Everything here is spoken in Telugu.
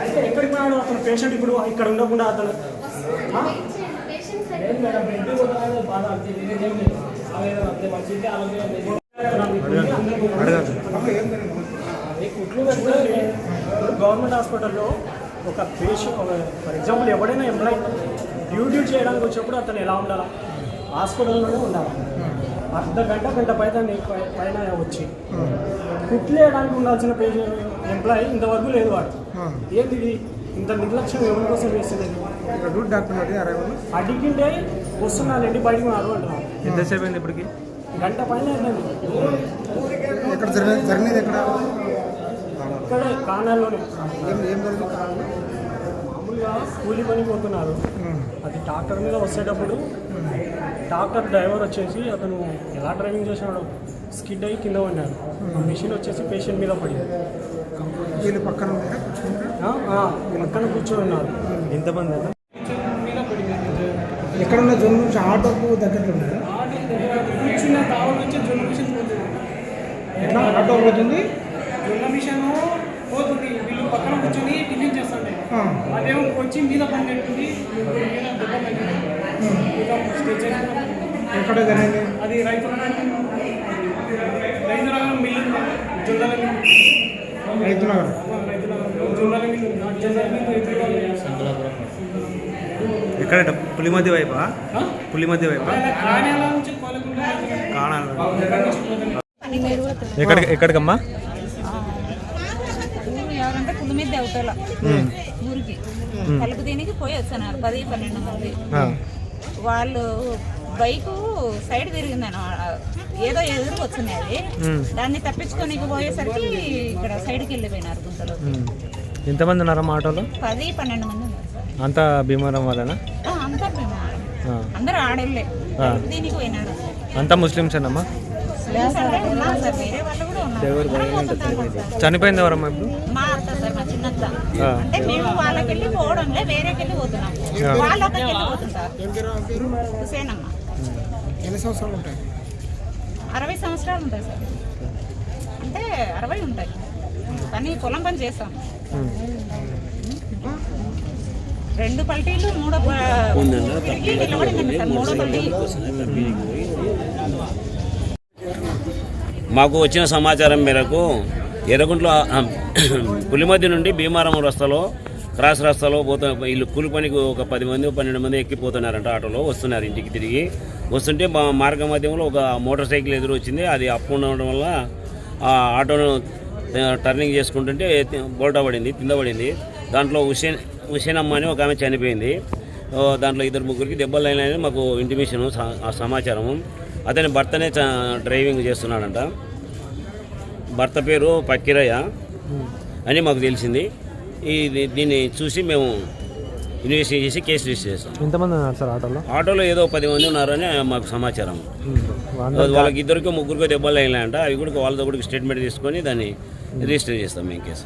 అయితే ఎక్కడికి పోయాడు అతను? పేషెంట్ ఇప్పుడు ఇక్కడ ఉండకుండా అతను? గవర్నమెంట్ హాస్పిటల్లో ఒక పేషెంట్ ఫర్ ఎగ్జాంపుల్ ఎవడైనా ఎంప్లాయ్ డ్యూటీ చేయడానికి వచ్చినప్పుడు అతను ఎలా ఉండాలి? హాస్పిటల్లోనే ఉండాలి? అర్ధ గంట గంట పైన పైన వచ్చి కుట్లు వేయడానికి ఉండాల్సిన పేషెంట్ ఎంప్లాయీ ఇంతవరకు లేదు వాడు. ఏంది ఇది? ఇంత నిర్లక్ష్యం ఎవరి కోసం చేస్తలేదు ఇక్కడ రూట్ డాక్టర్ అడిగింటే వస్తున్నానండి బయటకు ఉన్నారు అంటున్నాను ఎంతసేపు అయింది ఇప్పటికి? గంట పైన అయిందండి ఎక్కడ జరిగినది ఎక్కడ? ఇక్కడే కానాల్లోనే. ఏం జరిగింది? మామూలుగా కూలి పని పోతున్నారు. అది ట్రాక్టర్ మీద వచ్చేటప్పుడు ట్రాక్టర్ డ్రైవర్ వచ్చేసి అతను ఎలా డ్రైవింగ్ చేసినాడు? స్కిడ్ అయ్యి కింద పడినాడు ఆ మిషన్ వచ్చేసి పేషెంట్ మీద పడింది. వీళ్ళు పక్కన పక్కన కూర్చొని ఉన్నారు. ఎంతమంది? అన్న ఎక్కడ ఉన్న జోన్ నుంచి ఆటోకు దగ్గరలో కూర్చున్న తావల నుంచి జొన్న మిషన్ పోతుంది. ఎట్లా? ఆటో పోతుంది? జొన్న మిషన్ పోతుంది. వీళ్ళు పక్కన కూర్చొని టిఫిన్ చేస్తాండే అదేమో వచ్చి మీద పని పెట్టుకుంది మీద దెబ్బ చేసుకున్నాం. ఎక్కడ జరిగింది? అది రైతు. ఉంది. ఎక్కడ పులిమతి వైపా? ఆ? పులిమతి వైపా? కాణాల ఎక్కడి ఎక్కడికమ్మా? పులి మీద అవతల ఊరికి. కలుపు దీనికి పోయి వచ్చాను. పది పన్నెండు మంది. వాళ్ళు బైక్ సైడ్ తిరిగిందని ఏదో ఎదురు వచ్చింది అది. దాన్ని తప్పించుకొని పోయేసరికి ఇక్కడ సైడ్కి వెళ్ళిపోయినారు గుంతలో. ఎంతమంది ఉన్నారమ్మా ఆటోలో? పది పన్నెండు మంది ఉన్నారు అంతా భీమవరం అంతా ఆ. అందరూ ఆడళ్ళే. ఆ. కలుపు దీనికి పోయినాడు అంతా ముస్లిమ్స్ అన్నమ్మా ఉన్నారు ఉన్నారు. చనిపోయింది ఎవరమ్మా ఇప్పుడు? మా అత్త సార్ మా చిన్నత్త. అంటే మేము వాళ్ళకెళ్ళి పోవడంలే వేరేకెళ్ళి పోతున్నాం. పోతుంటారు. ఎన్ని సంవత్సరాలు ఉంటాయి? అరవై సంవత్సరాలు ఉంటాయి సార్. అంటే అరవై ఉంటాయి. కానీ పొలం పని చేస్తాం. రెండు పల్టీలు మూడో ప- తిరిగి నిలబడిందండి సార్. మూడో పల్టీ. మాకు వచ్చిన సమాచారం మేరకు ఎర్రగుంట్లో పులిమద్ది నుండి భీమారం రస్తాలో క్రాస్ రస్తాలో పోతా వీళ్ళు కూలి పనికి ఒక పది మంది పన్నెండు మంది ఎక్కిపోతున్నారంట ఆటోలో వస్తున్నారు ఇంటికి తిరిగి. వస్తుంటే మా మార్గ మధ్యంలో ఒక మోటార్ సైకిల్ ఎదురు వచ్చింది. అది అప్పు ఉండడం వల్ల ఆ ఆటోను టర్నింగ్ చేసుకుంటుంటే తి- బోల్టా పడింది కింద పడింది. దాంట్లో హుసేన్ హుసేన్ అమ్మ అని ఒక ఆమె చనిపోయింది. దాంట్లో ఇద్దరు ముగ్గురికి దెబ్బలు అయినాయని మాకు ఇంటిమేషన్ సమాచారము అతని భర్తనే చ- డ్రైవింగ్ చేస్తున్నాడంట. భర్త పేరు పక్కిరయ్య అని మాకు తెలిసింది. ఈ దీన్ని చూసి మేము ఇన్వెస్టిగేట్ చేసి కేసు రిజిస్టర్ చేస్తాం. ఎంతమంది ఉన్నారు సార్ ఆటోలో? ఆటోలో ఏదో పది మంది ఉన్నారని మాకు సమాచారం. వాళ్ళకి ఇద్దరికి ముగ్గురికి దెబ్బలు అయినాయంట అవి కూడా వాళ్ళతో కూడా స్టేట్మెంట్ తీసుకొని దాన్ని రిజిస్టర్ చేస్తాం మేము కేసు.